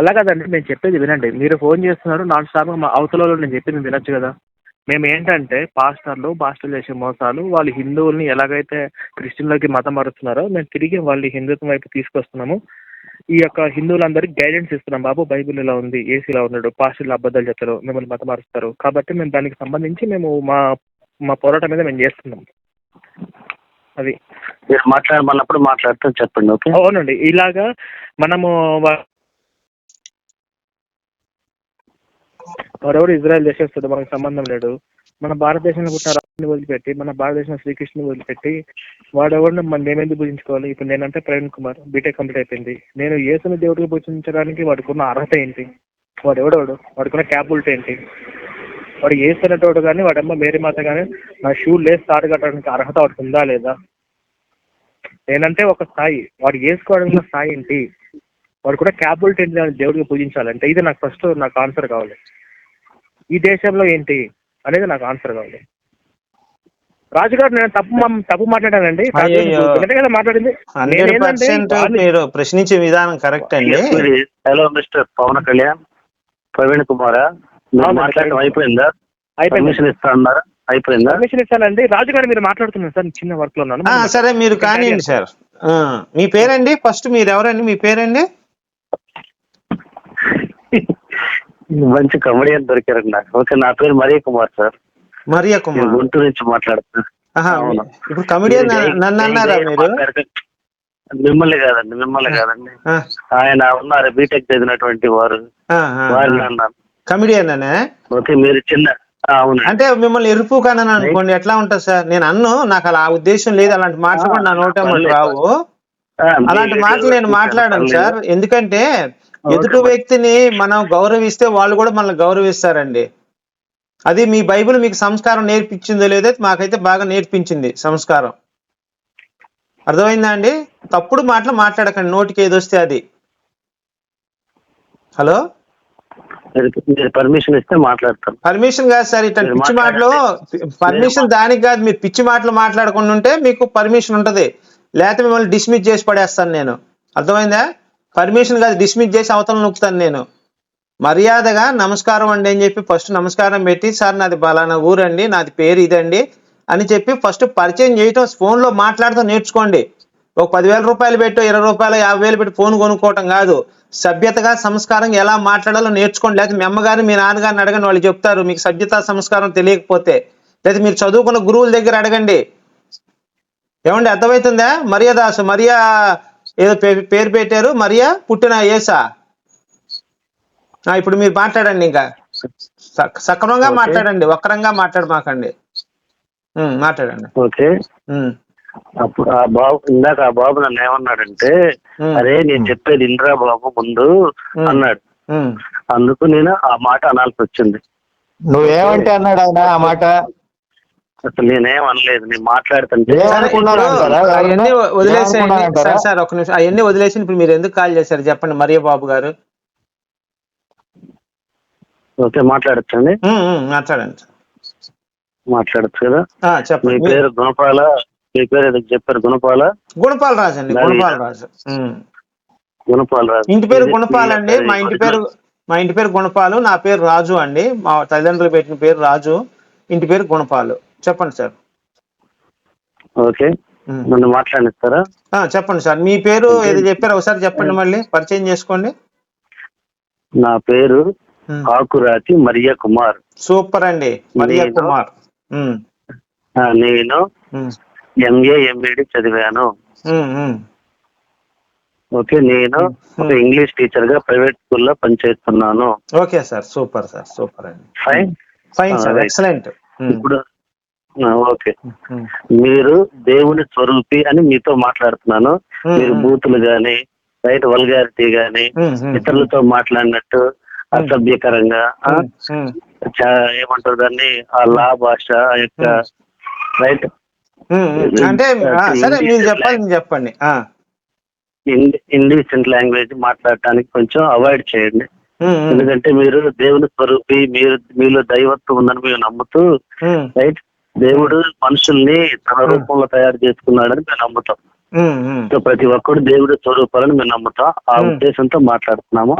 అలా కాదండి నేను చెప్పేది వినండి. మీరు ఫోన్ చేస్తున్నారు నాన్ స్టాప్ మా అవతల వాళ్ళు నేను చెప్పింది వినొచ్చు కదా. మేము ఏంటంటే పాస్టర్లు పాస్టర్లు చేసే మోసాలు వాళ్ళు హిందువుల్ని ఎలాగైతే క్రిస్టియన్లోకి మతం మారుస్తున్నారో మేము తిరిగి వాళ్ళని హిందుత్వం వైపు తీసుకొస్తున్నాము. ఈ యొక్క హిందువులందరికీ గైడెన్స్ ఇస్తున్నాం. బాబు బైబిల్ ఇలా ఉంది ఏసీ ఇలా ఉన్నాడు పాస్టర్లు అబద్ధాలు చెప్తారు మిమ్మల్ని మతం మారుస్తారు. కాబట్టి మేము దానికి సంబంధించి మేము మా మా పోరాటం మీద మేము చేస్తున్నాం. అది. మీరు మాట్లాడమన్నప్పుడు మాట్లాడుతూ చెప్పండి ఓకే? అవునండి. ఇలాగా మనము వాడెవడు ఇజ్రాయెల్ చేసేస్తాడు మనకు సంబంధం లేదు మన భారతదేశంలో పుట్టిన రాజుని వదిలిపెట్టి మన భారతదేశం శ్రీకృష్ణుని వదిలిపెట్టి వాడెవరిని మన మేమెందుకు పూజించుకోవాలి ఇప్పుడు నేనంటే ప్రవీణ్ కుమార్ బీటెక్ కంప్లీట్ అయిపోయింది. నేను ఏసుని దేవుడికి పూజించడానికి వాడుకున్న అర్హత ఏంటి? వాడు ఎవడోడు వాడుకున్న క్యాపబిలిటీ ఏంటి? వాడు ఏసుకునేటోడు కానీ వాడమ్మ మేరీ మాత కానీ నా షూ లేస్ తాడు కట్టడానికి అర్హత వాడికి ఉందా లేదా? నేనంటే ఒక స్థాయి. వాడు వేసుకోవడానికి స్థాయి ఏంటి? వాడు కూడా క్యాపబిలిటీ ఏంటి అని దేవుడికి పూజించాలంటే ఇది నాకు ఫస్ట్ నాకు ఆన్సర్ కావాలి. ఈ దేశంలో ఏంటి అనేది నాకు ఆన్సర్ కావాలి. రాజుగారు నేను తప్పు మా- తప్పు మాట్లాడానండి. మాట్లాడింది? మీరు ప్రశ్నించే విధానం కరెక్ట్ అండి. హలో మిస్టర్ పవన్ కళ్యాణ్ ప్రవీణ్ కుమారా మాట్లాడడం. అయిపోయిందా? అయిపోయింది. ఇస్తా అన్నారా అయిపోయిందా? పర్మిషన్ ఇస్తానండి. రాజుగారు మీరు మాట్లాడుతున్నారు సార్ చిన్న వర్క్లో ఉన్నాను. ఆ, సరే మీరు కానివ్వండి సార్. ఆ, మీ పేరండి? ఫస్ట్ మీరు ఎవరండి? మీ పేరండి? మంచి కమెడియన్ దొరికారండి నాకు. ఓకే నా పేరు మరీ కుమార్ సార్. మరియా కుమార్. గుంటూరు నుంచి మాట్లాడుతున్నా. ఆహా, అవును. ఇప్పుడు కమిడియన్ నన్ను అన్నారా మీరు? మిమ్మల్ని కాదండి మిమ్మల్ని కాదండి. ఆయన ఉన్నారు బీటెక్ చదివినటువంటి వారు. వారిని. అన్నాను. కమిడియన్ అనే? ఓకే మీరు చిన్న అంటే మిమ్మల్ని ఎరుపు కన్నాను అనుకోండి ఎట్లా ఉంటుంది సార్? నేను అన్ను నాకు అలా ఉద్దేశం లేదు అలాంటి మాటలు కూడా నా నోట. రావు. అలాంటి మాటలు నేను మాట్లాడాను. సార్. ఎందుకంటే ఎదుటి. వ్యక్తిని మనం గౌరవిస్తే వాళ్ళు కూడా మనల్ని గౌరవిస్తారండి. అది మీ బైబిల్ మీకు సంస్కారం నేర్పించిందో లేదో మాకైతే బాగా నేర్పించింది సంస్కారం. అర్థమైందా అండి? తప్పుడు మాటలు మాట్లాడకండి నోటికి ఏది వస్తే అది. హలో? పర్మిషన్ ఇస్తే మాట్లాడతాను పర్మిషన్ కాదు సార్ ఇట్లా పిచ్చి మాటలు పర్మిషన్ దానికి కాదు మీరు పిచ్చి మాటలు మాట్లాడకుండా ఉంటే మీకు పర్మిషన్ ఉంటది. లేకపోతే మిమ్మల్ని డిస్మిస్ చేసి పడేస్తాను నేను. అర్థమైందా? పర్మిషన్ కాదు డిస్మిస్ చేసి అవతల నొక్కుతాను నేను. మర్యాదగా నమస్కారం అండి అని చెప్పి ఫస్ట్ నమస్కారం పెట్టి సార్ నాది బలానా ఊరండి నాది పేరు ఇదండి అని చెప్పి ఫస్ట్ పరిచయం చేయటం ఫోన్లో మాట్లాడుతూ నేర్చుకోండి. ఒక పదివేల రూపాయలు పెట్టు ఇరవై రూపాయలు యాభై వేలు పెట్టి ఫోన్ కొనుక్కోవటం కాదు. సభ్యతగా సంస్కారం ఎలా మాట్లాడాలో నేర్చుకోండి. లేకపోతే మీ మీ నాన్నగారిని అడగండి వాళ్ళు చెప్తారు. మీకు సభ్యత సంస్కారం తెలియకపోతే. లేదా మీరు చదువుకున్న గురువుల దగ్గర అడగండి. ఏమండి అర్థమవుతుందా? మర్యాదాసు మరియా ఏదో పేరు పెట్టారు మరియా పుట్టిన ఏసా? ఇప్పుడు మీరు మాట్లాడండి ఇంకా. సక్- సక్రమంగా. మాట్లాడండి వక్రంగా మాట్లాడమాకండి మాట్లాడండి. ఓకే. అప్పుడు ఆ బాబు ఇందాక ఆ బాబు నన్ను ఏమన్నాడంటే అరే నేను చెప్పేది ఇంద్రా బాబు ముందు. అన్నాడు. అందుకు నేను ఆ మాట అనాల్సి వచ్చింది. నువ్వేమంటే అన్నాడు ఆయన ఆ మాట? అసలు నేనేం అనలేదు నేను మాట్లాడుతుంటే? అవన్నీ వదిలేసేయండి? సార్ సార్ ఒక నిమిషం. అవన్నీ వదిలేసి ఇప్పుడు మీరు ఎందుకు కాల్ చేశారు? చెప్పండి. మరియా బాబు గారు. ఓకే మాట్లాడచ్చండి. మాట్లాడండి మాట్లాడచ్చు కదా? చెప్పండి. మీ- పేరు గుణపాల మీ పేరు ఏదో చెప్పారు గుణపాల? గుణపాల్ రాజు అండి గుణపాల్ రాజు. గుణపాల రాజు. ఇంటి పేరు గుణపాల్ అండి. మా ఇంటి పేరు మా ఇంటి పేరు గుణపాలు నా పేరు రాజు అండి. మా తల్లిదండ్రులు పెట్టిన పేరు రాజు ఇంటి పేరు గుణపాలు. చెప్పండి సార్. ఓకే. నన్ను మాట్లాడిస్తారా? చెప్పండి సార్. మీ పేరు ఏదో చెప్పారు? ఒకసారి చెప్పండి మళ్ళీ. పరిచయం చేసుకోండి. నా పేరు ఉమ్. ఆకురాతి మరియ కుమార్. సూపర్ అండి. మరియా కుమార్. నేను ఎంఏ ఎంఈడి చదివాను. ఓకే నేను ఒక ఇంగ్లీష్ టీచర్గా ప్రైవేట్ స్కూల్లో పనిచేస్తున్నాను. Okay sir. Super sir. Super అండి. Fine fine sir. ఎక్సలెంట్ ఇప్పుడు ఓకే. మీరు దేవుని స్వరూపి అని మీతో మాట్లాడుతున్నాను. మీరు బూతులు గాని రైట్ వల్గారిటీ గాని ఇతరులతో మాట్లాడినట్టు అసభ్యకరంగా ఏమంటారు దాన్ని? ఆ లా భాష ఆ యొక్క రైట్? అంటే ఆ, సరే మీరు చెప్పాలి చెప్పండి. ఇండిసెంట్ లాంగ్వేజ్ మాట్లాడటానికి కొంచెం అవాయిడ్ చేయండి. ఎందుకంటే మీరు దేవుని స్వరూపి మీరు మీలో దైవత్వం ఉందని మీరు నమ్ముతూ రైట్? దేవుడు మనుషుల్ని తన రూపంలో తయారు చేసుకున్నాడని మేము నమ్ముతాం. సో ప్రతి ఒక్కడు దేవుడి స్వరూపాలను మేము నమ్ముతాం. ఆ. ఉద్దేశంతో మాట్లాడుతున్నాము.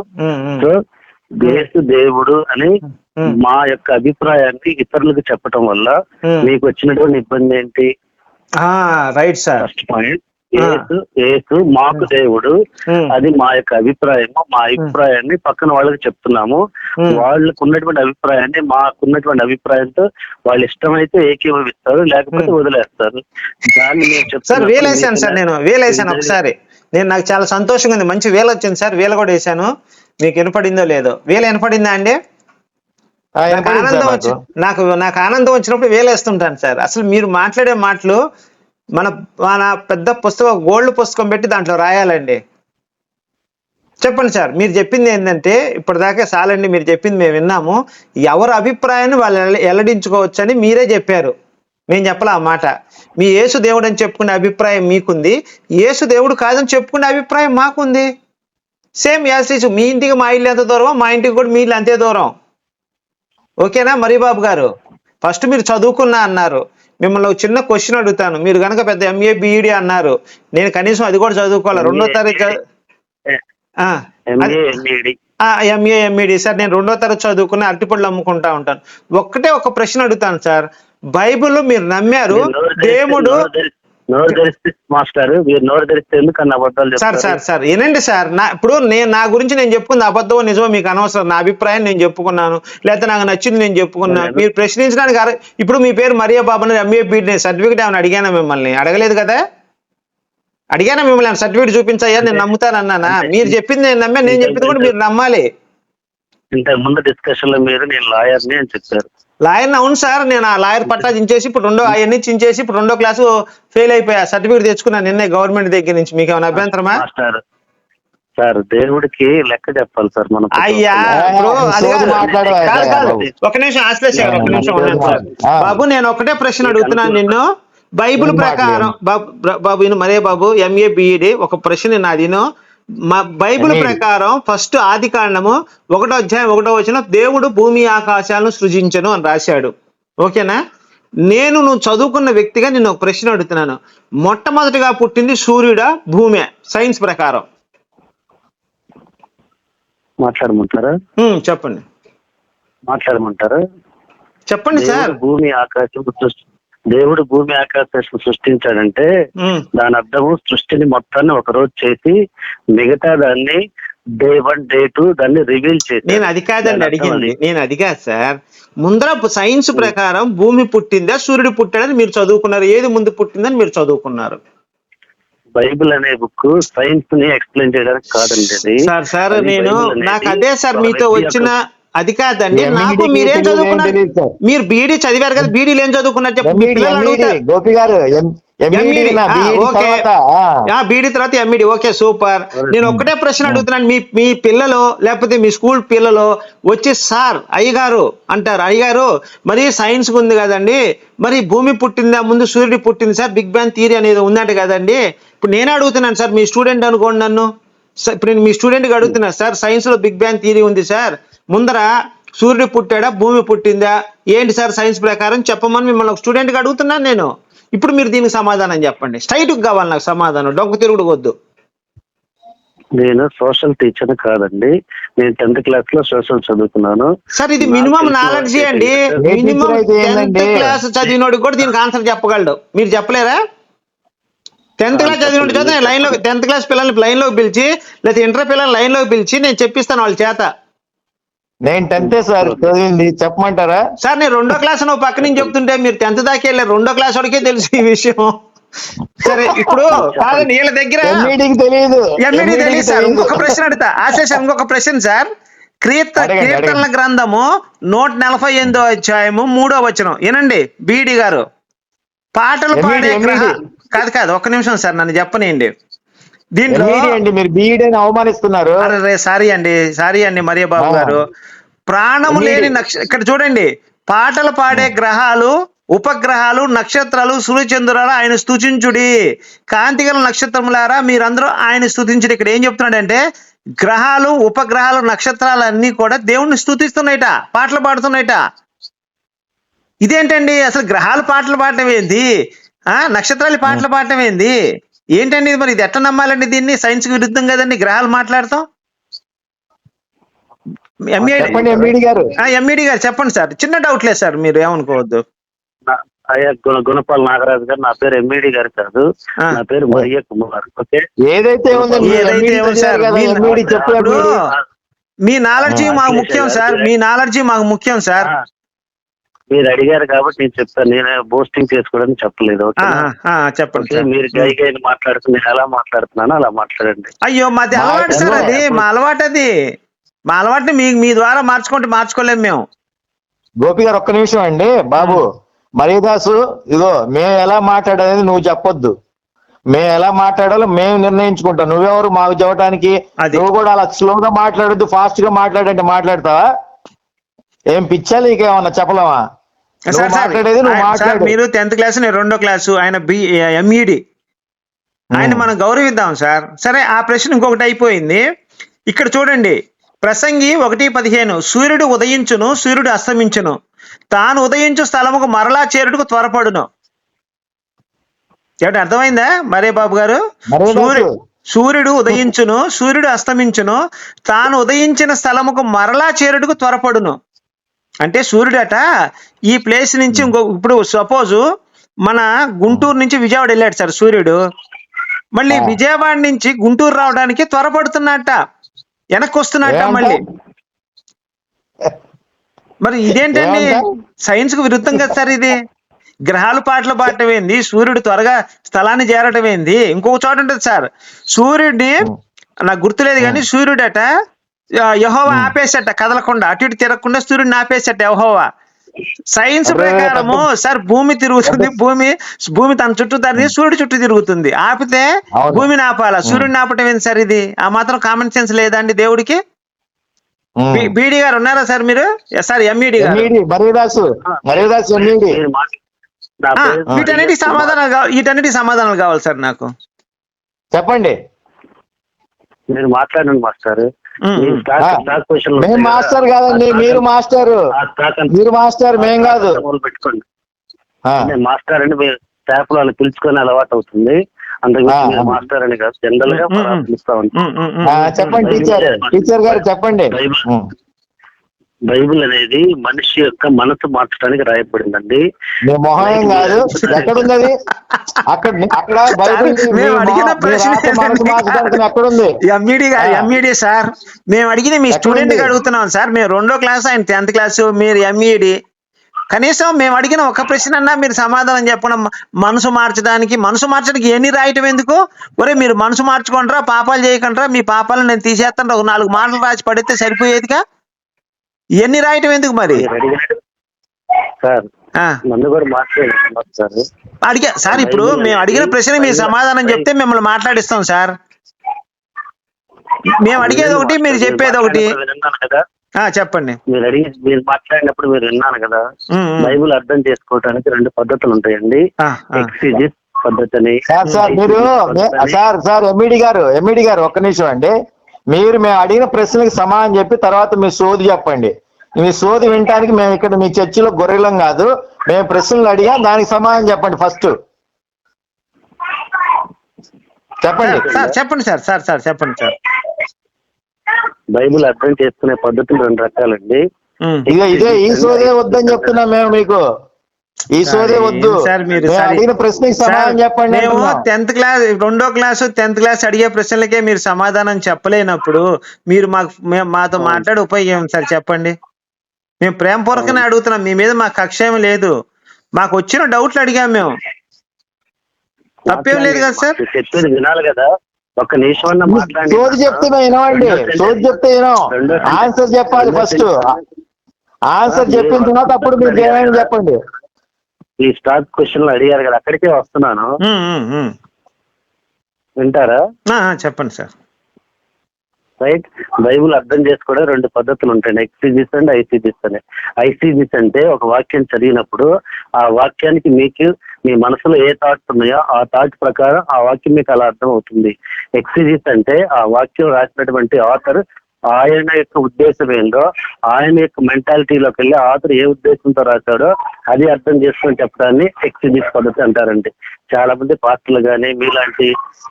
సో యేసు దేవుడు అని మా యొక్క అభిప్రాయాన్ని ఇతరులకు చెప్పటం వల్ల. మీకు వచ్చినటువంటి ఇబ్బంది ఏంటి? Right sir first point Yesu Yesu మాకు దేవుడు. అది మా యొక్క అభిప్రాయము మా అభిప్రాయాన్ని పక్కన వాళ్ళకి చెప్తున్నాము. వాళ్ళకు ఉన్నటువంటి అభిప్రాయాన్ని మాకున్నటువంటి అభిప్రాయంతో వాళ్ళు ఇష్టమైతే ఏకీభవిస్తారు లేకపోతే. వదిలేస్తారు. దాన్ని నేను సార్ చెప్తున్నప్పుడు వేలేసాను సార్ నేను వేలేసాను ఒకసారి. నేను నాకు చాలా సంతోషంగా ఉంది. మంచి వేలు వచ్చింది సార్ వేలు కూడా వేసాను. మీకు వినపడిందో లేదో. వేలు వినపడిందా అండి? ఆనందం వచ్చి నాకు. నాకు నాకు ఆనందం వచ్చినప్పుడు వేలేస్తుంటాను సార్. అసలు మీరు మాట్లాడే మాటలు మన మన పెద్ద పుస్తకం గోల్డ్ పుస్తకం పెట్టి దాంట్లో రాయాలండి. చెప్పండి సార్ మీరు చెప్పింది ఏంటంటే ఇప్పటిదాకా చాలండి మీరు చెప్పింది మేము విన్నాము. ఎవరి అభిప్రాయాన్ని వాళ్ళు వెల్లడించుకోవచ్చని వెల్లడించుకోవచ్చు అని మీరే చెప్పారు. నేను చెప్పలే ఆ మాట. మీ యేసు దేవుడు అని చెప్పుకునే అభిప్రాయం మీకుంది. యేసు దేవుడు కాదని చెప్పుకునే అభిప్రాయం మాకుంది. సేమ్ యాసిస్ మీ ఇంటికి మా ఇల్లు ఎంత దూరం మా ఇంటికి కూడా మీ ఇల్లు అంతే దూరం. ఓకేనా మరి బాబు గారు? ఫస్ట్ మీరు చదువుకున్నా అన్నారు. మిమ్మల్ని ఒక చిన్న క్వశ్చన్ అడుగుతాను. మీరు కనుక పెద్ద ఎంఏ బిఈడి అన్నారు నేను కనీసం అది కూడా చదువుకోవాలి. రెండో తారీఖు ఎంఏ ఎంఈడి సార్ నేను రెండో తరగతి చదువుకుని అరటిపళ్ళు అమ్ముకుంటా ఉంటాను. ఒక్కటే ఒక ప్రశ్న అడుగుతాను సార్. బైబిల్ మీరు నమ్మారు దేవుడు నోరు తెరిస్తే మాస్టర్ మీరు నోరు తెరిస్తే ఎందుకు అన్న అబద్ధాలు సార్ సార్ సార్ వినండి సార్ నా ఇప్పుడు నేను నా గురించి నేను చెప్పుకుంది అబద్ధమో నిజమో మీకు అనవసరం. నా అభిప్రాయం నేను చెప్పుకున్నాను. లేకపోతే నాకు నచ్చింది నేను చెప్పుకున్నాను. మీరు ప్రశ్నించడానికి అర- ఇప్పుడు మీ పేరు మరియా బాబు అని ఎంఏ బీడ్ సర్టిఫికేట్ ఏమైనా అడిగానా మిమ్మల్ని? అడగలేదు కదా? అడిగానా మిమ్మల్ని? సర్టిఫికేట్ చూపించాయా? నేను నమ్ముతానన్నానా మీరు చెప్పింది నేను నమ్మా నేను చెప్పింది కూడా మీరు నమ్మాలి. ఇంతకు ముందు డిస్కషన్లో మీరు నేను లాయర్ని అని చెప్పారు. లాయర్ అవును సార్ నేను ఆ లాయర్ పట్టా దించేసి ఇప్పుడు రెండో అవన్నీ చించేసి ఇప్పుడు రెండో క్లాసు ఫెయిల్ అయిపోయా. సర్టిఫికేట్ తెచ్చుకున్నాను నిన్నే గవర్నమెంట్ దగ్గర నుంచి. మీకు ఏమైనా అభ్యంతరమా? సార్ దేవుడికి లెక్క చెప్పాలి సార్ మనం అయ్యా. ఒక నిమిషం ఆశ్లేష ఒక నిమిషం ఉండండి సార్. బాబు నేను ఒకటే ప్రశ్న అడుగుతున్నాను నిన్ను. బైబిల్ ప్రకారం బాబు బాబు ఇను మరే బాబు ఎంఏ బిఈడి ఒక ప్రశ్న నాది ఇను. మా బైబిల్? ప్రకారం ఫస్ట్ ఆది కాండము ఒకటో అధ్యాయం ఒకటో వచ్చిన దేవుడు భూమి ఆకాశాలను సృజించను అని రాశాడు. ఓకేనా? నేను నువ్వు చదువుకున్న వ్యక్తిగా నేను ఒక ప్రశ్న అడుగుతున్నాను. మొట్టమొదటిగా పుట్టింది సూర్యుడా భూమి? సైన్స్ ప్రకారం. మాట్లాడమంటారా? చెప్పండి. మాట్లాడమంటారా? చెప్పండి సార్. భూమి ఆకాశం దేవుడు భూమి ఆకాశం సృష్టించాడంటే. దాని అర్థము సృష్టిని మొత్తాన్ని ఒక రోజు చేసి మిగతా దాన్ని డే వన్ డే టూ దాన్ని రివీల్ చేసి నేను అది కాదండి అడిగింది. నేను అది కాదు సార్. ముందర సైన్స్ ప్రకారం భూమి పుట్టిందా సూర్యుడు పుట్టాడని మీరు చదువుకున్నారు. ఏది ముందు పుట్టిందని మీరు చదువుకున్నారు? బైబిల్ అనే బుక్ సైన్స్ని ఎక్స్ప్లెయిన్ చేయడానికి కాదండి సార్ సార్ నేను నాకు అదే సార్ మీతో వచ్చిన అది కాదండి. MD నాకు మీరేం చదువుకున్నారు. మీరు బీడీ చదివారు కదా బీడీలు ఏం చదువుకున్నారు చెప్పు. మీ ఎంఈడి పిల్లలు ఎంఈడి అడుగుతారు. గోపి గారు ఎంఈడి MD, నా ఆ, బీఈడి ఓకే. తర్వాత ఆ. ఆ బీడీ తర్వాత ఎంఈడి ఓకే సూపర్. నేను ఒక్కటే ప్రశ్న అడుగుతున్నాను. మీ మీ పిల్లలు లేకపోతే మీ స్కూల్ పిల్లలు వచ్చి సార్ అయ్యగారు అంటారు. అయ్యగారు మరి సైన్స్ ఉంది కదండి. మరి భూమి పుట్టిందా? ముందు సూర్యుడు పుట్టింది సార్. బిగ్ బ్యాంగ్ థియరీ అనేది ఉందంట కదండి. ఇప్పుడు నేనే అడుగుతున్నాను సార్. మీ స్టూడెంట్ అనుకోండి నన్ను. ఇప్పుడు నేను మీ స్టూడెంట్కి అడుగుతున్నా సార్ సైన్స్లో బిగ్ బ్యాంగ్ థియరీ ఉంది సార్. ముందర సూర్యుడు పుట్టాడా భూమి పుట్టిందా ఏంటి సార్ సైన్స్ ప్రకారం చెప్పమని మిమ్మల్ని ఒక స్టూడెంట్కి అడుగుతున్నాను నేను. ఇప్పుడు మీరు దీనికి సమాధానం చెప్పండి. స్ట్రైట్ కావాలి నాకు సమాధానం. డొంక తిరుగుడు వద్దు. నేను సోషల్ టీచర్ కాదండి. నేను టెన్త్ క్లాస్లో సోషల్ చదువుకున్నాను సార్ ఇది మినిమం నాలెడ్జ్ అండి మినిమం టెన్త్? క్లాస్ చదివినోడికి కూడా దీనికి ఆన్సర్ చెప్పగలడు. మీరు చెప్పలేరా? టెన్త్ క్లాస్ చదివినోడు చదివి నేను లైన్లో టెన్త్ క్లాస్ పిల్లల్ని లైన్లోకి పిలిచి లేదా ఇంటర్ పిల్లల్ని లైన్లోకి పిలిచి నేను చెప్పిస్తాను వాళ్ళ చేత. నేను టెన్త్ సార్ చదివింది. చెప్పమంటారా? సార్ నేను రెండో క్లాస్ నువ్వు పక్క నుంచి చెప్తుంటే మీరు టెన్త్ దాకా వెళ్ళారు. రెండో క్లాస్ వాడికే తెలుసు ఈ విషయం. సరే ఇప్పుడు కాదండి వీళ్ళ దగ్గర తెలియదు ఎంఈడి MED కి తెలియదు సార్. ఇంకొక ప్రశ్న అడుగుతా. ఆశేష్ ఇంకొక ప్రశ్న సార్. కీర్త కీర్తనల. గ్రంథము నూట నలభై ఎనిమిదో అధ్యాయము మూడో వచనం. ఏనండి బీడి గారు. పాటలు పాడే కాదు కాదు ఒక్క నిమిషం సార్ నన్ను చెప్పనియండి. దీంట్లో అండి మీరు బీఈడి అని అవమానిస్తున్నారు. అరే సారీ అండి సారీ అండి మరియ బాబు. గారు. ప్రాణము ఎంఈడి. లేని నక్ష ఇక్కడ చూడండి పాటలు పాడే గ్రహాలు ఉపగ్రహాలు నక్షత్రాలు సూర్యచంద్రులారా ఆయన స్తుతించుడి. కాంతిగల నక్షత్రములారా మీరందరూ ఆయన స్తుతించుడి. ఇక్కడ ఏం చెప్తున్నాడంటే గ్రహాలు ఉపగ్రహాలు నక్షత్రాలు అన్ని కూడా దేవుణ్ణి స్తుతిస్తున్నాయిట పాటలు పాడుతున్నాయిట. ఇదేంటండి అసలు గ్రహాలు పాటలు పాడటం ఏంది? ఆ నక్షత్రాలు పాటలు పాడటం ఏంది? ఏంటండి ఇది మరి? ఇది ఎట్లా నమ్మాలండి దీన్ని? సైన్స్కి విరుద్ధం కదండి. గ్రహాలు మాట్లాడతాం. ఎంఈడి చెప్పండి ఎంఈడి గారు. ఎంఈడి గారు చెప్పండి సార్. చిన్న డౌట్ లేదు సార్ మీరు ఏమనుకోవద్దు. నా- అయ్యా గుణ గుణపాల్ నాగరాజు గారు. నా పేరు ఎంఈడి గారు కాదు. నా పేరు మరియ కుమార్. ఓకే? ఏదైతే ఉందండి ఏదైతే ఉంది సార్, మీ- నాలెడ్జీ ఆ, మాకు ముఖ్యం. సార్ మీ నాలెడ్జీ మాకు ముఖ్యం సార్. మీరు అడిగారు కాబట్టి నేను చెప్తాను. నేను బోస్టింగ్ చేసుకోవడానికి చెప్పలేదు చెప్పండి మీరు గై గైని మాట్లాడుతూ నేను ఎలా మాట్లాడుతున్నానో అలా మాట్లాడండి. అయ్యో మాది అలవాటు సార్ అలవాటు. అది మా అలవాటు అది మా అలవాటుని మీ మీ ద్వారా మార్చుకుంటే మార్చుకోలేము మేము. గోపి గారు ఒక్క నిమిషం అండి. బాబు మరీదాసు ఇగో మేము ఎలా మాట్లాడేది నువ్వు చెప్పొద్దు. మేము ఎలా మాట్లాడాలో మేము నిర్ణయించుకుంటాం. నువ్వెవరు మాకు చెప్పడానికి అది. నువ్వు కూడా అలా స్లోగా మాట్లాడొద్దు ఫాస్ట్గా మాట్లాడంటే మాట్లాడతావా? ఏం పిచ్చా నీకేమన్నా చెప్పలేమా మీరు టెన్త్ క్లాస్ నేను రెండో క్లాసు ఆయన బి ఎంఈడి. ఆయన మనం గౌరవిద్దాం సార్. సరే ఆ ప్రశ్న ఇంకొకటి అయిపోయింది. ఇక్కడ చూడండి. ప్రసంగి ఒకటి పదిహేను సూర్యుడు ఉదయించును సూర్యుడు అస్తమించును. తాను ఉదయించు స్థలముకు మరలా చేరుటకు త్వరపడును. ఏమిటి అర్థమైందా? మరే బాబు గారు? మరే బాబు. సూర్యు సూర్యుడు ఉదయించును సూర్యుడు అస్తమించును. తాను ఉదయించిన స్థలముకు మరలా చేరుటకు త్వరపడును. అంటే సూర్యుడట ఈ ప్లేస్ నుంచి ఇంకో ఇప్పుడు సపోజ్ మన గుంటూరు నుంచి విజయవాడ వెళ్ళాడు సార్ సూర్యుడు. మళ్ళీ ఆ. విజయవాడ నుంచి గుంటూరు రావడానికి త్వరపడుతున్నట్ట. వెనక్కి వస్తున్నట్ట? మళ్ళీ. మరి ఇదేంటండి? సైన్స్కు విరుద్ధం కదా సార్ ఇది. గ్రహాలు పాటలు పాడటం ఏంది సూర్యుడు త్వరగా స్థలాన్ని చేరటం ఏంది ఇంకొక చోట ఉంటుంది సార్. సూర్యుడిని నాకు గుర్తులేదు కానీ సూర్యుడట యెహోవా ఆపేసట కదలకుండా అటు ఇటు తిరగకుండా సూర్యుడిని ఆపేసట యెహోవా. సైన్స్ ప్రకారము సార్ భూమి తిరుగుతుంది భూమి భూమి తన చుట్టూ తిరిగి సూర్యుడు చుట్టూ తిరుగుతుంది. ఆపితే. భూమిని ఆపాలా? సూర్యుడిని ఆపటం ఏంది సార్ ఇది? ఆ మాత్రం కామన్ సెన్స్ లేదండి దేవుడికి? బీడీ గారు ఉన్నారా సార్ మీరు? సార్ ఎంఈడి గారు. ఆ, పేరు వీటన్నిటికి మరియ కుమార్. సమాధానాలు కావాలి వీటన్నిటికి సమాధానాలు కావాలి సార్ నాకు. చెప్పండి. మీరు మాట్లాడండి మాస్టర్. మేము. మాస్టర్ కాదండి మీరు మాస్టర్ మీరు మాస్టర్ మేం కాదు. మొదలు పెట్టుకోండి. మాస్టర్ అని మీరు స్టాఫ్లో వాళ్ళు పిలుచుకొని అలవాటు అవుతుంది. అందుకు. మాస్టర్ అని కాదు. జనరల్గా. పిలుస్తా ఉంటాం చెప్పండి టీచర్ టీచర్ గారు చెప్పండి. బైబిల్ అనేది మనిషి యొక్క మనసు మార్చడానికి రాయబడిందండి. కాదు అక్కడ అక్కడ బైబిల్ మేము అడిగిన ప్రశ్న ఎంఈడి ఆ. ఎంఈడి సార్ మేము అడిగింది మీ స్టూడెంట్కి ఉంది? అడుగుతున్నాం సార్ మేము రెండో క్లాస్ ఆయన టెన్త్ క్లాస్ మీరు ఎంఈడి కనీసం మేము అడిగిన ఒక ప్రశ్న అన్నా మీరు సమాధానం చెప్పడం మనసు మార్చడానికి మనసు మార్చడానికి ఎన్ని రాయటం ఎందుకు? ఒరే మీరు మనసు మార్చుకుంటారా పాపాలు చేయకుండా మీ పాపాలను నేను తీసేస్తాను ఒక నాలుగు మాటలు రాసి పడితే సరిపోయేదిగా? ఎన్ని రాయటం ఎందుకు మరి? సార్ అడిగా సార్ ఇప్పుడు మేము అడిగిన ప్రశ్న మీరు సమాధానం చెప్తే మిమ్మల్ని మాట్లాడిస్తాం సార్. మేము అడిగేది ఒకటి మీరు చెప్పేది ఒకటి. చెప్పండి. మీరు అడిగి మీరు మాట్లాడినప్పుడు మీరు విన్నాను కదా. బైబిల్ అర్థం చేసుకోవడానికి రెండు పద్ధతులు ఉంటాయండి. ఎక్సిజిస్ పద్ధతిని సార్ సార్ మీరు సార్ సార్ ఎంఈడి గారు ఎంఈడి గారు ఒక్క నిమిషం అండి. మీరు మేము అడిగిన ప్రశ్నలకు సమాధానం చెప్పి తర్వాత మీ సోది చెప్పండి. మీ సోది వినటానికి మేము ఇక్కడ మీ చర్చిలో గొర్రెలం కాదు. మేము ప్రశ్నలు అడిగా దానికి సమాధానం చెప్పండి ఫస్ట్. చెప్పండి. సార్ చెప్పండి సార్ సార్ సార్ చెప్పండి సార్. బైబిల్ అర్థం చేసుకునే పద్ధతులు రెండు రకాలండి. ఇక ఇదే ఈ సోదే వద్దని చెప్తున్నాం మేము మీకు. ఈ సోదే సార్, వద్దు. సార్ మీరు? అడిగిన ప్రశ్నకి సమాధానం చెప్పండి మేము. టెన్త్ క్లాస్ రెండో క్లాస్ టెన్త్ క్లాస్ అడిగే ప్రశ్నలకే మీరు సమాధానం చెప్పలేనప్పుడు మీరు మాకు మేము మాతో మాట్లాడే ఉపయోగం సార్ చెప్పండి? మేము ప్రేమపూర్వకంగా అడుగుతున్నాం. మీ మీద మాకు కక్ష ఏమీ లేదు. మాకు వచ్చిన డౌట్లు అడిగాం మేము. తప్పేం లేదు కదా సార్? చెప్పేది వినాలి కదా. ఒక్క నిమిషం మాట్లాడి సోది చెప్తే సోది చెప్తే వినం ఆన్సర్ చెప్పాలి ఫస్ట్. ఆన్సర్ చెప్పిన తర్వాత అప్పుడు మీరు ఏమైనా చెప్పండి. ఈ స్టాక్ క్వశ్చన్లు అడిగారు కదా అక్కడికే వస్తున్నాను. వింటారా? చెప్పండి సార్. రైట్ బైబుల్ అర్థం చేసుకోవడం రెండు పద్ధతులు ఉంటాయి. ఎక్సిజిస్ అండ్ ఐసిజిస్ అని. ఐసిజిస్ అంటే ఒక వాక్యం చదివినప్పుడు ఆ వాక్యానికి మీకు మీ మనసులో ఏ థాట్స్ ఉన్నాయో ఆ థాట్ ప్రకారం ఆ వాక్యం మీకు అలా అర్థం అవుతుంది ఎక్సిజిస్ అంటే ఆ వాక్యం రాసినటువంటి ఆథర్ ఆయన యొక్క ఉద్దేశం ఏందో ఆయన యొక్క మెంటాలిటీలోకి వెళ్ళి ఆతడు ఏ ఉద్దేశంతో రాశాడో అది అర్థం చేసుకొని చెప్పడాన్ని ఎక్సిబిస్ పద్ధతి అంటారండి. చాలా మంది పాస్టర్లు కానీ మీలాంటి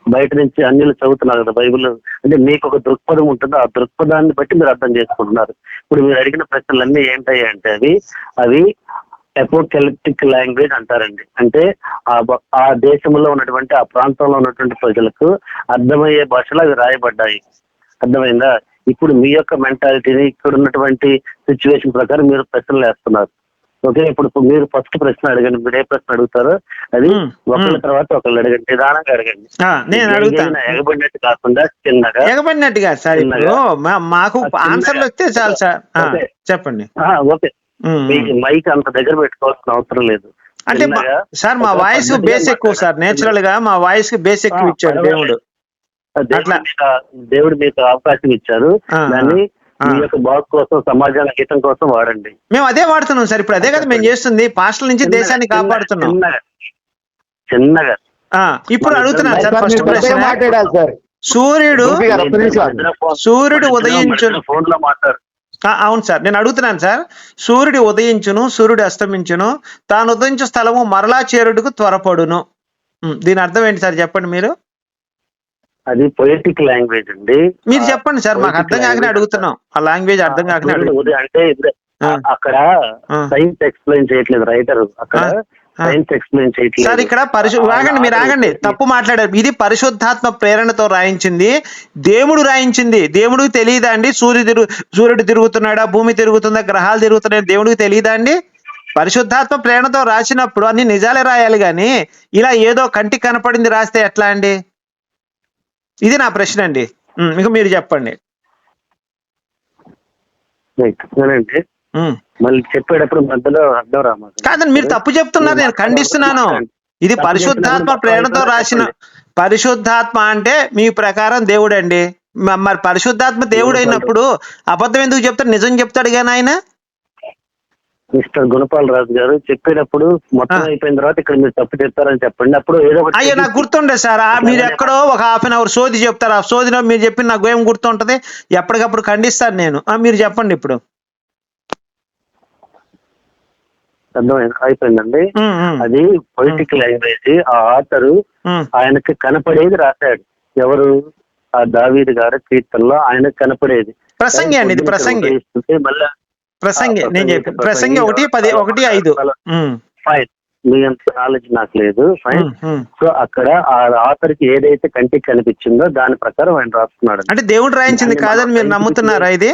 బయట నుంచి అన్నిలు చదువుతున్నారు కదా బైబిల్. అంటే మీకు ఒక దృక్పథం ఉంటుంది ఆ దృక్పథాన్ని బట్టి మీరు అర్థం చేసుకుంటున్నారు. ఇప్పుడు మీరు అడిగిన ప్రశ్నలన్నీ ఏంటాయి అంటే అవి అవి ఎపోకెలిప్టిక్ లాంగ్వేజ్ అంటారండి. అంటే ఆ ఆ దేశంలో ఉన్నటువంటి ఆ ప్రాంతంలో ఉన్నటువంటి ప్రజలకు అర్థమయ్యే భాషలో అవి రాయబడ్డాయి. అర్థమైందా? ఇప్పుడు మీ యొక్క మెంటాలిటీని ఇక్కడ ఉన్నటువంటి సిచ్యువేషన్ ప్రకారం మీరు ప్రశ్నలు వేస్తున్నారు. ఓకే ఇప్పుడు మీరు ఫస్ట్ ప్రశ్న అడగండి. మీరు ఏ ప్రశ్న అడుగుతారో. అది. ఒకళ్ళ. తర్వాత ఒకళ్ళు అడగండి. నిదానంగా అడగండి. నేను అడుగుతాను ఎగబడినట్టు కాకుండా చిన్నగా. ఎగబడినట్టుగా సార్. మాకు. ఆన్సర్లు వస్తే చాలు సార్. చెప్పండి. ఓకే. మీకు మైక్ అంత దగ్గర పెట్టుకోవాల్సిన అవసరం లేదు. అంటే సార్ మా వాయిస్ బేస్ ఎక్కువ సార్. నేచురల్గా మా వాయిస్కి బేస్ ఎక్కువ ఇచ్చాడు. దేవుడు. దేవుడు. మీకు దేవుడు మీకు అవకాశం ఇచ్చారు. దాన్ని ఆ. మీ యొక్క బాగు కోసం సమాజానికి హితం కోసం వాడండి. మేము అదే వాడుతున్నాం సార్. ఇప్పుడు అదే కదా మేము చేస్తుంది. పాస్టల్ నుంచి దేశాన్ని కాపాడుతున్నాం. చిన్నగా. ఇప్పుడు అడుగుతున్నాను సార్ ఫస్ట్ ప్రశ్న సూర్యుడు. సూర్యుడు ఉదయించును. ఫోన్లో మాట్లాడు. అవును సార్. నేను అడుగుతున్నాను సార్. సూర్యుడు ఉదయించును సూర్యుడు అస్తమించును. తాను ఉదయించు స్థలము మరలా చేరుడుకు త్వరపడును. దీని అర్థం ఏంటి సార్? చెప్పండి మీరు. అది పొయిటిక్ లాంగ్వేజ్ అండి. మీరు చెప్పండి సార్ మాకు అర్థం కాకనే అడుగుతున్నాం. ఆ లాంగ్వేజ్ అర్థం కాకనే అడుగుతున్నాం. అంటే. అక్కడ. సైన్స్ ఎక్స్ప్లెయిన్ చేయట్లేదు రైటర్ అక్కడ. సైన్స్ ఎక్స్ప్లెయిన్ చేయట్లేదు. సార్ ఇక్కడ పరిశు ఆగండి మీరు ఆగండి. తప్పు మాట్లాడారు. ఇది పరిశుద్ధాత్మ ప్రేరణతో రాయించింది. దేవుడు రాయించింది. దేవుడికి తెలియదా అండి? సూర్యుడు తిరుగు సూర్యుడు తిరుగుతున్నాడా? భూమి తిరుగుతుందా? గ్రహాలు తిరుగుతున్నాయి దేవుడికి తెలియదా అండి? పరిశుద్ధాత్మ ప్రేరణతో రాసినప్పుడు అన్ని నిజాలే రాయాలి కానీ ఇలా ఏదో కంటికి కనపడింది రాస్తే ఎట్లా అండి? ఇది నా ప్రశ్న అండి. ఉమ్, ఇక మీరు చెప్పండి. మళ్ళీ చెప్పేటప్పుడు మధ్యలో అర్థం రా మాకు. కాదండి మీరు తప్పు చెప్తున్నారు నేను ఖండిస్తున్నాను. ఇది పరిశుద్ధాత్మ ప్రేరణతో. రాసిన పరిశుద్ధాత్మ అంటే మీ ప్రకారం దేవుడు అండి మ- మరి పరిశుద్ధాత్మ దేవుడు అయినప్పుడు అబద్ధం ఎందుకు చెప్తాడు? నిజం చెప్తాడు కానీ ఆయన? మిస్టర్ గుణపాల్ రాజు గారు చెప్పేటప్పుడు మొత్తం. అయిపోయిన తర్వాత ఇక్కడ మీరు తప్పు చెప్తారని చెప్పండి. అప్పుడు ఏదో ఒకటి అయ్యో నాకు గుర్తుండే సార్. ఆ మీరు ఎక్కడో ఒక హాఫ్ అన్ అవర్ సోది చెప్తారు. ఆ సోదిలో మీరు చెప్పిన నాకు ఏం గుర్తుంటది? ఎప్పటికప్పుడు ఖండిస్తాను నేను. ఆ, మీరు చెప్పండి ఇప్పుడు. అర్థమైంది? అయిపోయిందండి. అది పొలిటిక్ లాంగ్వేజ్ ఆ ఆథరు. ఆయనకి కనపడేది రాశాడు. ఎవరు? ఆ దావీది గారి కీర్తనలో ఆయనకు కనపడేది. ప్రసంగి అండి ఇది ప్రసంగి. మళ్ళా ప్రసంగి నేను చెప్పి ప్రసంగి ఒకటి పది ఒకటి ఐదు. ఫైన్. మీ అంత నాలెడ్జ్ నాకు లేదు. ఫైన్. సో అక్కడ ఆ ఆథర్కి ఏదైతే కంటికి కనిపించిందో దాని ప్రకారం ఆయన రాస్తున్నాడు. అంటే దేవుడు రాయించింది కాదని మీరు నమ్ముతున్నారా ఇది?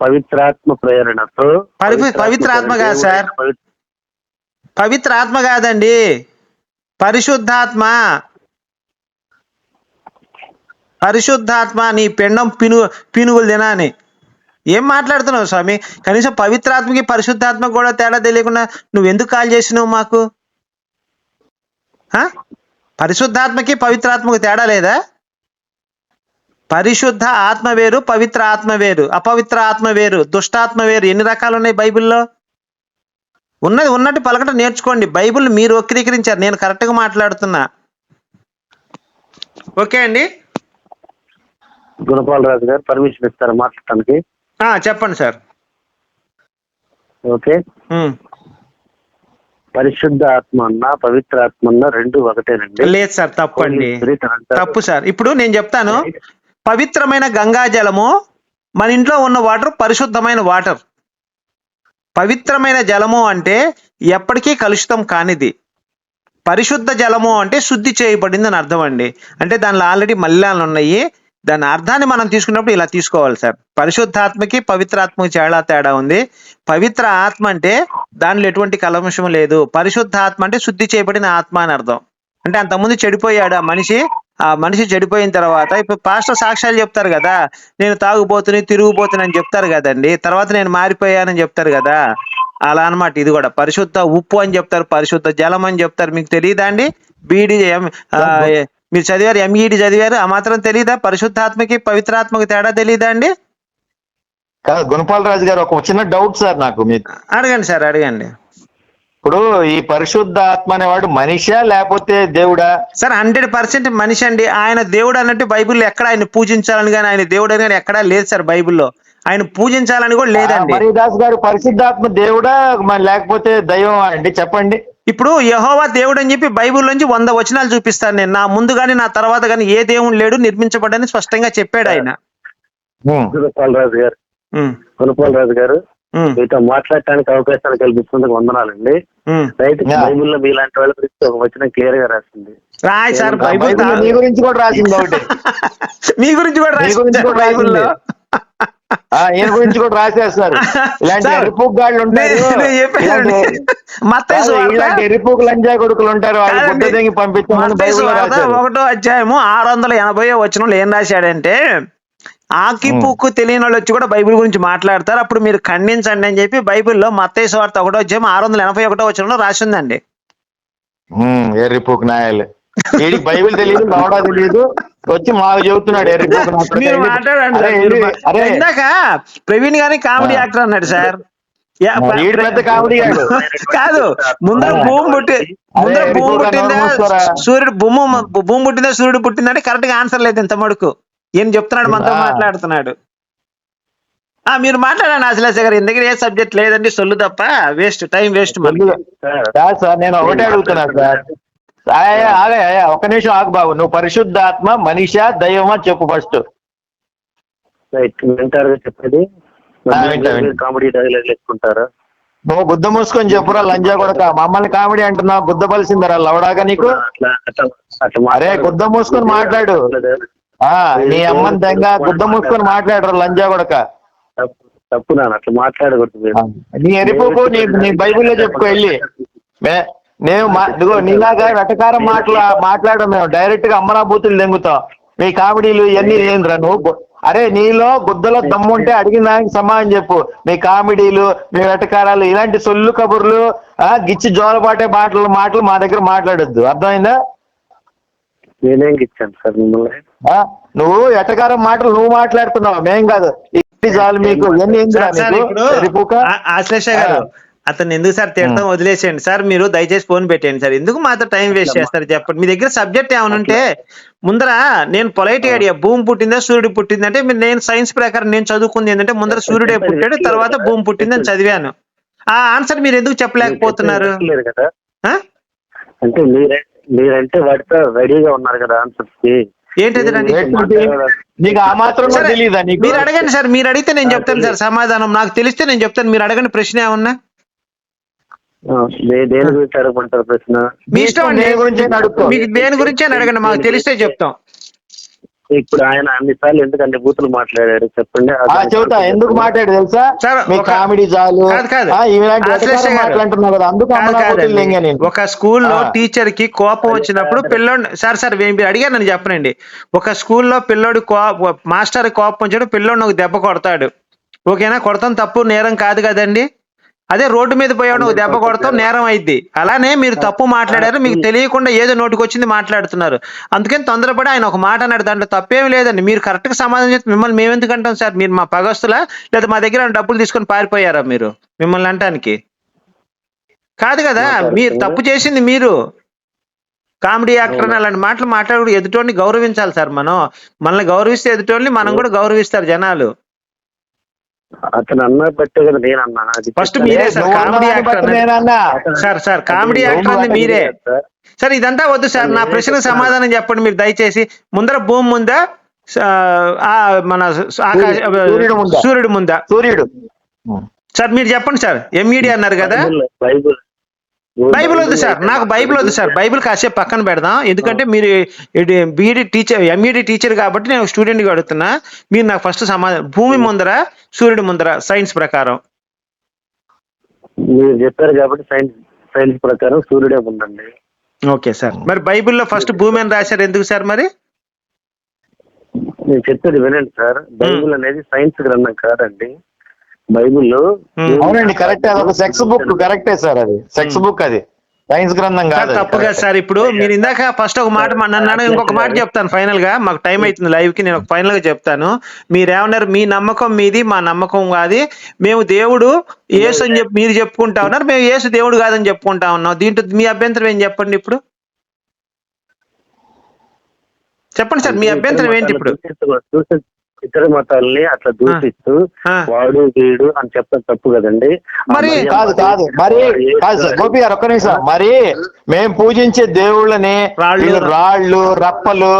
పవిత్రాత్మ ప్రేరణతో పవి- పవిత్రాత్మ కాదు సార్. పవిత్ర ఆత్మ కాదండి. పరిశుద్ధాత్మ. పరిశుద్ధాత్మ నీ పిండం పిను పినుగులు తినాని ఏం మాట్లాడుతున్నావు స్వామి? కనీసం పవిత్రాత్మకి పరిశుద్ధాత్మ కూడా తేడా తెలియకుండా నువ్వు ఎందుకు కాల్ చేసినావు మాకు? పరిశుద్ధాత్మకి పవిత్రాత్మకి తేడా లేదా? పరిశుద్ధ ఆత్మ వేరు పవిత్ర ఆత్మ వేరు. అపవిత్ర ఆత్మ వేరు దుష్టాత్మ వేరు. ఎన్ని రకాలు ఉన్నాయి బైబిల్లో? ఉన్నది ఉన్నట్టు పలకటం నేర్చుకోండి. బైబిల్ మీరు వక్రీకరించారు. నేను కరెక్ట్గా మాట్లాడుతున్నా. ఓకే అండి. గుణపాల్ రాజు గారు పర్మిషన్ ఇస్తారు మాట్లాడటానికి. చెప్పండి సార్. ఓకే. పరిశుద్ధ ఆత్మ అన్న పవిత్ర ఆత్మ అన్న రెండు ఒకటేనండి. లేదు సార్ తప్పండి. తప్పు సార్. ఇప్పుడు నేను చెప్తాను. పవిత్రమైన గంగా జలము మన ఇంట్లో ఉన్న వాటర్ పరిశుద్ధమైన వాటర్. పవిత్రమైన జలము అంటే ఎప్పటికీ కలుషితం కానిది. పరిశుద్ధ జలము అంటే శుద్ధి చేయబడింది అని అర్థం అండి. అంటే దానిలో ఆల్రెడీ మలినాలు ఉన్నాయి దాని అర్థాన్ని మనం తీసుకున్నప్పుడు ఇలా తీసుకోవాలి సార్. పరిశుద్ధాత్మకి పవిత్రాత్మకి చాలా తేడా ఉంది. పవిత్ర ఆత్మ అంటే దానిలో ఎటువంటి కలమషం లేదు. పరిశుద్ధాత్మ అంటే శుద్ధి చేయబడిన ఆత్మ అని అర్థం. అంటే అంతకుముందు చెడిపోయాడు ఆ మనిషి. ఆ మనిషి చెడిపోయిన తర్వాత ఇప్పుడు పాస్టర్ సాక్ష్యాలు చెప్తారు కదా నేను తాగుబోతుని తిరుగుబోతుని అని చెప్తారు కదండి. తర్వాత నేను మారిపోయానని చెప్తారు కదా. అలా అన్నమాట ఇది కూడా. పరిశుద్ధ ఉప్పు అని చెప్తారు పరిశుద్ధ జలం అని చెప్తారు. మీకు తెలియదా అండి? బీడి ఎం- ఆ, మీరు చదివారు ఎంఈడి చదివారు ఆ మాత్రం తెలియదా పరిశుద్ధాత్మకి పవిత్రాత్మకి తేడా తెలియదా అండి? కాదు గుణపాల్ రాజు గారు ఒక చిన్న డౌట్ సార్ నాకు మీకు. అడగండి సార్ అడగండి. ఇప్పుడు ఈ పరిశుద్ధ ఆత్మ అనేవాడు మనిషా లేకపోతే దేవుడా? సార్ హండ్రెడ్ పర్సెంట్ మనిషి అండి. ఆయన దేవుడు అన్నట్టు బైబిల్లో ఎక్కడ ఆయన పూజించాలని కానీ ఆయన దేవుడు అని కానీ ఎక్కడా లేదు సార్ బైబిల్లో. ఆయన పూజించాలని కూడా లేదండి. మరి దాస్ గారు పరిశుద్ధాత్మ దేవుడా? లేకపోతే దైవం అండి చెప్పండి. ఇప్పుడు యహోవా దేవుడు అని చెప్పి బైబిల్ నుంచి వంద వచనాలు చూపిస్తాను నేను. నా ముందు కానీ నా తర్వాత కానీ ఏ దేవుడు లేడు నిర్మించబడ్డని స్పష్టంగా చెప్పాడు ఆయన. గుణపాలరాజు గారు ఉమ్, గుణపాలరాజు గారు మీతో మాట్లాడటానికి అవకాశాలు కల్పిస్తున్నందుకు వందనాలండి. యా. బైబిల్లో మీలాంటి వాళ్ళ గురించి ఒక వచనం క్లియర్గా రాసింది. రాయ్ సార్ బైబిల్ బైబిల్లో నీ గురించి కూడా రాసింది ఒకటి. మీ గురించి కూడా మీ గురించి రాసింది కూడా బైబిల్లో. ఈయన గురించి కూడా రాసేస్తారు. ఇలాంటి సార్, ఎర్రిపోకు గాళ్ళు ఉంటారు. ఇలాంటి- ఎర్రిపోకు లంజా కొడుకులు ఉంటారు. వాళ్ళు కాదండి. బుద్ధ తెంగి పంపించమని ఒకటో అధ్యాయము ఆరు వందల ఎనభై వచనంలో ఏం రాశాడంటే ఆకి పుక్కు తెలియని వాళ్ళు వచ్చి కూడా బైబిల్ గురించి మాట్లాడతారు. అప్పుడు మీరు ఖండించండి అని చెప్పి బైబిల్లో మత్తయి సువార్త ఒకటో అధ్యాయం ఆరు వందల ఎనభై ఒకటో వచనంలో రాసిందండి. ఎర్రిపోకు నాయాలు వీడికి బైబిల్ తెలియదు లవడా తెలియదు. వచ్చి మాకు చెబుతున్నాడు. మీరు మాట్లాడండి అరే, ఇందాక ప్రవీణ్ గాని కామెడీ. యాక్టర్ అన్నాడు సార్. వీడు పెద్ద కామెడీ కాదు ముందర. భూమి పుట్టి ముందర భూమి పుట్టిందా. సూర్యుడు భూమి భూమి పుట్టిందా సూర్యుడు పుట్టిందంటే కరెక్ట్గా ఆన్సర్ లేదు ఇంత మడుకు ఏం చెప్తున్నాడు? మనతో. మాట్లాడుతున్నాడు. ఆ మీరు మాట్లాడండి అసలేసే గారు. ఇంత దగ్గర ఏ సబ్జెక్ట్ లేదండి సొల్లు తప్ప. వేస్ట్ టైం వేస్ట్ మనకి. సార్ నేను ఒకటే అడుగుతున్నా సార్. ఒక్క నిమిషం ఆగు బాబు. నువ్వు పరిశుద్ధాత్మ మనిషా దైవమా చెప్పు ఫస్ట్. రైట్ వింటారు చెప్పేది. కామెడీ డైలాగ్ వేసుకుంటారా నువ్వు బుద్ధ మూసుకొని చెప్పురా లంజా కొడక. మమ్మల్ని కామెడీ అంటున్నావు బుద్ధ పలిసిందరా లవడాగా నీకు? అరే. గుద్ద మూసుకొని మాట్లాడు. ఆ నీ అమ్మని దెంగ గుద్ద మూసుకొని మాట్లాడరు లంజా కొడక. తప్పు నాన్న అట్లా మాట్లాడకూడదు. నీ ఎరిపోకు నీ నీ బైబిల్లో చెప్పుకో వెళ్ళి. నేను మా ఇదిగో నీలాగా వెటకారం మాటలు మాట్లాడడం మేము. డైరెక్ట్గా అమ్మనా బూతులు దెంగుతాం మీ కామెడీలు ఇవన్నీ ఏంద్రా నువ్వు? అరే నీలో గుద్దలో దమ్ముంటే అడిగిన దానికి సమాధానం చెప్పు. మీ కామెడీలు మీ వెటకారాలు ఇలాంటి సొల్లు కబుర్లు ఆ గిచ్చి జోలపాటే మాటలు మాటలు మా దగ్గర మాట్లాడొద్దు. అర్థమైందా? నేనేం ఇచ్చాను సార్ మిమ్మల్ని? ఆ నువ్వు ఎటకారం మాటలు నువ్వు మాట్లాడుతున్నావు. మేం కాదు. ఇది చాలు మీకు ఇవన్నీ? ఆ- ఆశ్లేష గారు అతను ఎందుకు సార్ తిడతాం? వదిలేసేయండి. సార్ మీరు దయచేసి ఫోన్ పెట్టేయండి సార్. ఎందుకు మాతో టైం వేస్ట్ చేస్తారు చెప్పండి? మీ దగ్గర సబ్జెక్ట్ ఏమైనా ఉంటే ముందర నేను పొలైట్ అడిగా భూమి పుట్టిందా సూర్యుడు పుట్టిందా అంటే మీరు నేను సైన్స్ ప్రకారం నేను చదువుకుంది ఏంటంటే ముందర సూర్యుడే పుట్టాడు తర్వాత భూమి పుట్టిందని చదివాను. ఆ ఆన్సర్ మీరు ఎందుకు చెప్పలేకపోతున్నారు? లేదు కదా ఆ? అంటే మీరే మీరంటే వాటితో రెడీగా ఉన్నారు కదా ఆన్సర్స్కి. ఏంటది? నీకు ఆ మాత్రం కూడా తెలియదా మీరు అడగండి సార్. మీరు అడిగితే నేను చెప్తాను సార్ సమాధానం. నాకు తెలిస్తే నేను చెప్తాను. మీరు అడగండి ప్రశ్న ఏమన్నా. దేని గురించి అడగమంటారు ప్రశ్న? మీ ఇష్టం అండి. దేని గురించి. మీకు దేని గురించి అని అడగండి. మాకు తెలిస్తే చెప్తాం. ఇప్పుడు ఆయన అన్ని సార్లు ఎందుకు అన్ని బూతులు మాట్లాడారు చెప్పండి. ఆ చెబుతా. ఎందుకు మాట్లాడు తెలుసా? సార్, మీ ఒక- కామెడీ చాలు. అందుకు నేను. ఒక స్కూల్లో. టీచర్కి కోపం వచ్చినప్పుడు పిల్లోడు సార్ సార్ మీరు అడిగారు నన్ను చెప్పనండి. ఒక స్కూల్లో పిల్లోడి మాస్టర్ కోపం వచ్చాడు పిల్లోడిని ఒక దెబ్బ కొడతాడు. ఓకేనా? కొడతాం తప్పు నేరం కాదు కదండి. అదే రోడ్డు మీద పోయాడు దెబ్బ కొడతాం నేరం అయింది అలానే మీరు తప్పు మాట్లాడారు మీకు తెలియకుండా ఏదో నోటికి వచ్చింది మాట్లాడుతున్నారు. అందుకని తొందరపడి ఆయన ఒక మాట అన్నాడు దాంట్లో తప్పేం లేదండి. మీరు కరెక్ట్గా సమాధానం చెప్తే మిమ్మల్ని మేము ఎందుకు అంటాం సార్? మీరు మా పగస్తులా? లేదా మా దగ్గర డబ్బులు తీసుకొని పారిపోయారా మీరు? మిమ్మల్ని అంటానికి. కాదు కదా మీరు తప్పు చేసింది మీరు. కామెడీ యాక్టర్ అని అలాంటి మాటలు మాట్లాడు ఎదుటోడిని గౌరవించాలి సార్ మనం. మనల్ని గౌరవిస్తే ఎదుటోడిని మనం కూడా గౌరవిస్తారు జనాలు. అతను అన్న బట్టే కదా నేను అన్నా అది ఫస్ట్. మీరే sir comedy actor sir sir comedy actor అన్నది మీరే. సార్. ఇదంతా వద్దు సార్ నా ప్రశ్నకు సమాధానం చెప్పండి మీరు దయచేసి. ముందర భూమి ముందా మన ఆకాశ సూర్యుడు. ముందా? సూర్యుడు ముందా. సూర్యుడు. సార్ మీరు చెప్పండి సార్ ఎంఈడి అన్నారు కదా. బైబిల్. బైబిల్ వద్దు సార్. నాకు బైబిల్ వద్దు సార్. బైబిల్ కాసేపు పక్కన పెడదాం. ఎందుకంటే మీరు బీఈడి టీచర్ ఎంఈడి టీచర్ కాబట్టి నేను స్టూడెంట్గా అడుగుతున్నా. మీరు నాకు ఫస్ట్ సమాధానం భూమి ముందర సూర్యుడు ముందర సైన్స్ ప్రకారం. మీరు చెప్పారు కాబట్టి సైన్స్ సైన్స్ ప్రకారం సూర్యుడే ఉందండి ఓకే సార్. మరి బైబిల్లో ఫస్ట్ భూమి అని రాశారు ఎందుకు సార్ మరి? నేను చెప్పేది వినండి సార్. బైబిల్ అనేది సైన్స్ గ్రంథం కాదండి. బైబిల్లో. అవునండి కరెక్ట్. అది ఒక సెక్స్ బుక్ కరెక్టే సార్ అది. సెక్స్ బుక్ అది. సైన్స్ గ్రంథం కాదు తప్పు కదా సార్ ఇప్పుడు మీరు ఇందాక ఫస్ట్ ఒక మాట మా- నన్ను అడగ- ఇంకొక మాట చెప్తాను ఫైనల్గా మాకు టైం అవుతుంది లైవ్కి నేను ఫైనల్గా చెప్తాను. మీరేమన్నారు మీ నమ్మకం మీది మా నమ్మకం కాదు. మేము దేవుడు యేసు అని చెప్పి మీరు చెప్పుకుంటా ఉన్నారు. మేము యేసు దేవుడు కాదని చెప్పుకుంటా ఉన్నాం. దీంట్లో మీ అభ్యంతరం ఏం చెప్పండి ఇప్పుడు? చెప్పండి సార్ మీ అభ్యంతరం ఏంటి ఇప్పుడు? ఇతర మతాలని అట్లా దూషిస్తూ. వాడు వీడు అని చెప్పడం తప్పు కదండి. మరి- కాదు కాదు. మరి కాదు సార్ గోపి గారు ఒక్క నిమిషం. మరి మేము పూజించే దేవుళ్ళని రాళ్ళు. రప్పలు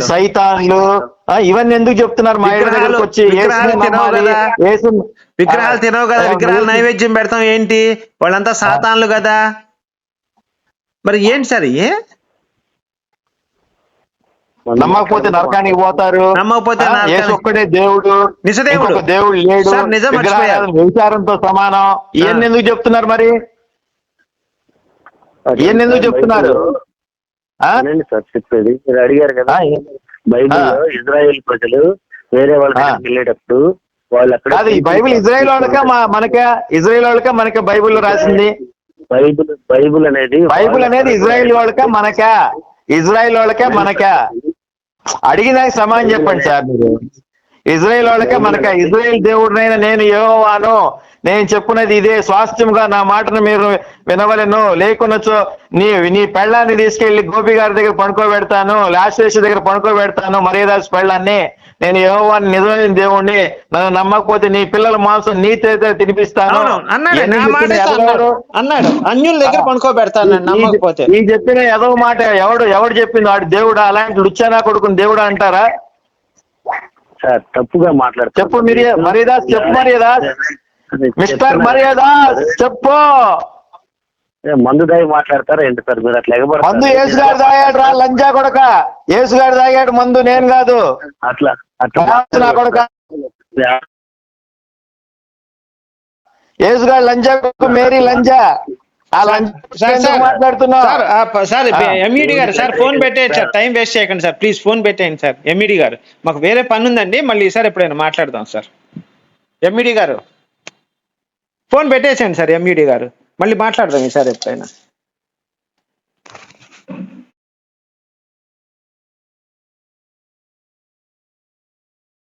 సైతాన్లు. ఇవన్నీ ఎందుకు చెప్తున్నారు? మా ఇంటి దగ్గరకు వచ్చి విగ్రహాలు తినవు కదా. విగ్రహాలు నైవేద్యం పెడతాం ఏంటి? వాళ్ళంతా సాతాన్లు కదా. మరి ఏంటి సార్ ఏ నమ్మకపోతే నరకానికి పోతారు. నమ్మకపోతే ఒక్కడే దేవుడు నిజదేవుడు. దేవుడు లేడు. నిజం వ్యభిచారంతో సమానం. ఇవన్నీ ఎందుకు చెప్తున్నారు మరి? ఇవన్నీ ఎందుకు చెప్తున్నారు? సార్ చెప్పేది. మీరు అడిగారు కదా ఆ, బైబిల్లో ఇజ్రాయెల్ ప్రజలు వేరే వాళ్ళ ఆ. దగ్గరికి వెళ్ళేటప్పుడు వాళ్ళు అక్కడ ఈ బైబిల్ ఇజ్రాయెల్ వాళ్ళక మనక ఇజ్రాయెల్ వాళ్ళక మనక బైబిల్లో రాసింది. బైబిల్ బైబిల్ అనేది బైబిల్ అనేది ఇజ్రాయెల్ వాళ్ళక మనక. ఇజ్రాయెల్ వాళ్ళక మనక? అడిగిన సమాధానం చెప్పండి సార్ మీరు. ఇజ్రాయెల్ వాళ్ళక మనక? ఇజ్రాయెల్ దేవుడినైనా నేను యెహోవాను. నేను చెప్పున్నది ఇదే. స్వాస్థ్యముగా నా మాటను మీరు వినవలెను. లేకున్నచో నీ నీ పెళ్ళాన్ని తీసుకెళ్ళి గోపి గారి దగ్గర పడుకోబెడతాను లాస్వేష్ దగ్గర పడుకోబెడతాను మర్యాదాస్ పెళ్ళాన్ని. నేను యెహోవాని నిజమైన దేవుణ్ణి. నన్ను నమ్మకపోతే నీ పిల్లల మాంసం నీ చేత తినిపిస్తాను. అన్నాడు. అన్యుల దగ్గర పనుకోబెడతాను నమ్మకపోతే. ఈ చెప్పిన ఏదో మాట ఎవడు ఎవడు చెప్పింది వాడు దేవుడా? అలాంటి లుచ్చానా కొడుకుని దేవుడా అంటారా? సార్ తప్పుగా మాట్లాడతారు చెప్పు మిరియా- మర్యాదాస్, చెప్పు మర్యాదాస్. మిస్టర్ మర్యాదాస్ చెప్పు. మందు దాయి మాట్లాడతారా ఏంటి సార్? మీరు అట్లా ఎగబడతారు? మందు యేసుగాడు తాగాడు రా లంజా కొడక. యేసుగాడు తాగాడు మందు నేను కాదు. అట్లా అట్లా కొడక. యేసుగాడు లంజా కొడుకు మేరీ లంజా. ఆ లంజా sir sir sir sir. MEd గారు సార్ ఫోన్ పెట్టేయండి సార్ టైం వేస్ట్ చేయకండి సార్ ప్లీజ్ ఫోన్ పెట్టేయండి సార్ ఎంఈడి గారు. మాకు వేరే పని ఉందండి మళ్ళీ ఈసారి ఎప్పుడైనా మాట్లాడదాం సార్. ఎంఈడి గారు. ఫోన్ పెట్టేసేయండి సార్ ఎంఈడి గారు. మళ్ళీ మాట్లాడదాం ఈసారి ఎప్పుడైనా.